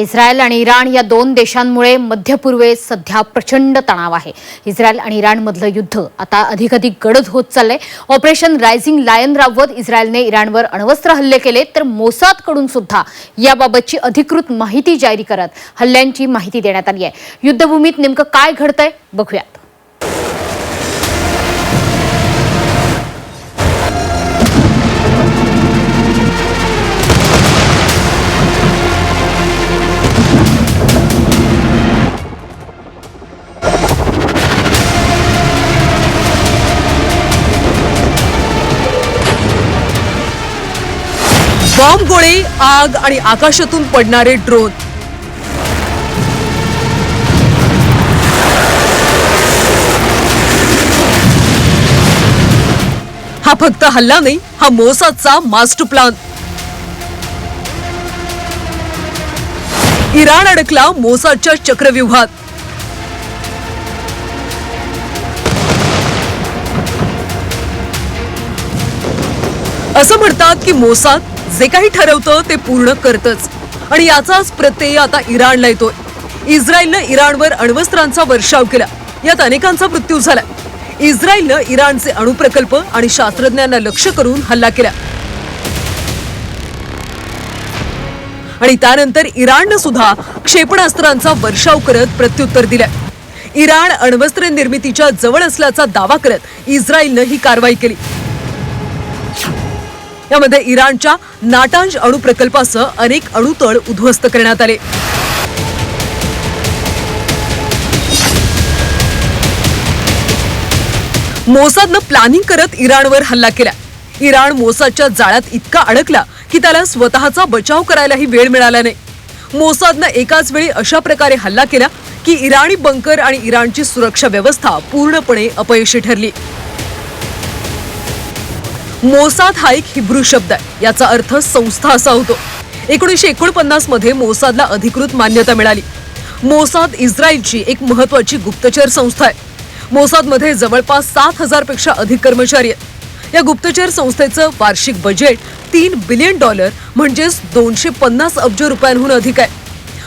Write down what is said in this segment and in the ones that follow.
Israel आणि Iran या दोन देशांमुळे मध्य पूर्वेत सध्या प्रचंड तणाव आहे. इस्रायल आणि इराणमधलं युद्ध आता अधिकाधिक गडद होत चाललंय. ऑपरेशन रायझिंग लायन राबवत इस्रायलने इराणवर अण्वस्त्र हल्ले केले तर मोसादकडून सुद्धा याबाबतची अधिकृत माहिती जारी करत हल्ल्यांची माहिती देण्यात आली आहे. युद्धभूमीत नेमकं काय घडतंय बघूयात. बॉम्ब गोळे आग आणि आकाशातून पडणारे ड्रोन. हा फक्त हल्ला नाही हा मोसादचा मास्टर प्लान इराण अडकला मोसादच्या चक्रव्यूहात. असं म्हणतात की मोसाद जे काही ठरवतं ते पूर्ण करतच. आणि याचाच प्रत्यय आता इराणला येतोय. इस्रायलनं इराणवर अण्वस्त्रांचा वर्षाव केला. यात अनेकांचा मृत्यू झाला इस्रायलनं इराणचे अणुप्रकल्प आणि शास्त्रज्ञांना लक्ष करून हल्ला केला. आणि त्यानंतर इराणनं सुद्धा क्षेपणास्त्रांचा वर्षाव करत प्रत्युत्तर दिलं इराण अण्वस्त्र निर्मितीच्या जवळ असल्याचा दावा करत इस्रायलनं ही कारवाई केली. यामध्ये इराणच्या नाटांज अणुप्रकल्पासह अनेक अणुतळ उद्ध्वस्त करण्यात आले. मोसादनं प्लॅनिंग करत इराणवर हल्ला केला. इराण मोसादच्या जाळ्यात इतका अडकला की त्याला स्वतःचा बचाव करायलाही वेळ मिळाला नाही. मोसादनं एकाच वेळी अशा प्रकारे हल्ला केला की इराणी बंकर आणि इराणची सुरक्षा व्यवस्था पूर्णपणे अपयशी ठरली. मोसाद हा एक हिब्रू शब्द आहे. याचा अर्थ संस्था असा होतो. एकोणीसशे एकोणपन्नासमध्ये मोसादला अधिकृत मान्यता मिळाली. मोसाद इस्रायलची एक महत्वाची गुप्तचर संस्था आहे. मोसादमध्ये जवळपास सात हजारपेक्षा अधिक कर्मचारी आहेत. या गुप्तचर संस्थेचं वार्षिक बजेट तीन बिलियन डॉलर म्हणजेच दोनशे पन्नास अब्ज रुपयांहून अधिक आहे.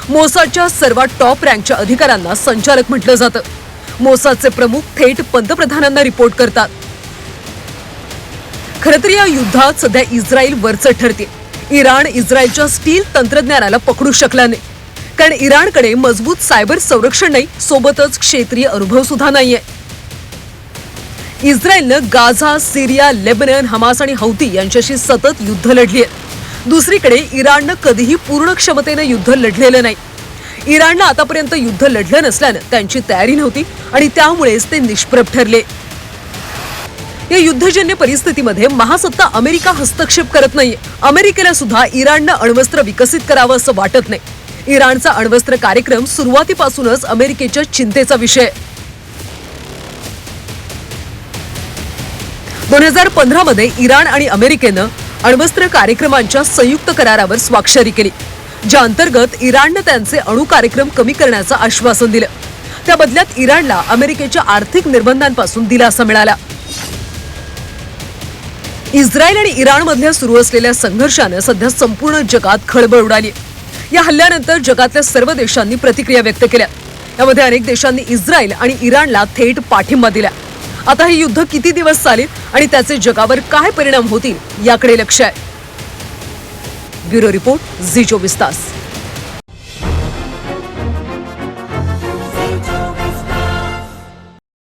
मोसादच्या सर्वात टॉप रँकच्या अधिकाऱ्यांना संचालक म्हटलं जातं. मोसादचे प्रमुख थेट पंतप्रधानांना रिपोर्ट करतात. खरं तर या युद्धात सध्या इस्रायल वरचढ ठरते इराण इस्रायलच्या स्टील तंत्रज्ञानाला पकडू शकला नाही. कारण इराणकडे मजबूत सायबर संरक्षण नाही सोबतच क्षेत्रीय अनुभव सुद्धा नाहीये. इस्रायलनं गाझा सिरिया लेबनन हमास आणि हौती यांच्याशी सतत युद्ध लढली आहेत दुसरीकडे इराणनं कधीही पूर्ण क्षमतेनं युद्ध लढलेलं नाही. इराणनं आतापर्यंत युद्ध लढलं नसल्यानं त्यांची तयारी नव्हती आणि त्यामुळेच ते निष्प्रभ ठरले. या युद्धजन्य परिस्थितीमध्ये महासत्ता अमेरिका हस्तक्षेप करत नाहीये. अमेरिकेला सुद्धा इराणनं अण्वस्त्र विकसित करावं असं वाटत नाही. इराणचा अण्वस्त्र कार्यक्रम सुरुवातीपासूनच अमेरिकेच्या चिंतेचा विषय दोन हजार पंधरा मध्ये इराण आणि अमेरिकेनं अण्वस्त्र कार्यक्रमांच्या संयुक्त करारावर स्वाक्षरी केली. ज्या अंतर्गत इराणनं त्यांचे अणु कार्यक्रम कमी करण्याचं आश्वासन दिलं. त्या बदल्यात इराणला अमेरिकेच्या आर्थिक निर्बंधांपासून दिलासा मिळाला. इस्रायल आणि इराणमधल्या सुरू असलेल्या संघर्षानं सध्या संपूर्ण जगात खळबळ उडाली. या हल्ल्यानंतर जगातल्या सर्व देशांनी प्रतिक्रिया व्यक्त केल्या. यामध्ये अनेक देशांनी इस्रायल आणि इराणला थेट पाठिंबा दिला. आता हे युद्ध किती दिवस चालेल आणि त्याचे जगावर काय परिणाम होतील याकडे लक्ष आहे. ब्युरो रिपोर्ट झी चोवीस तास.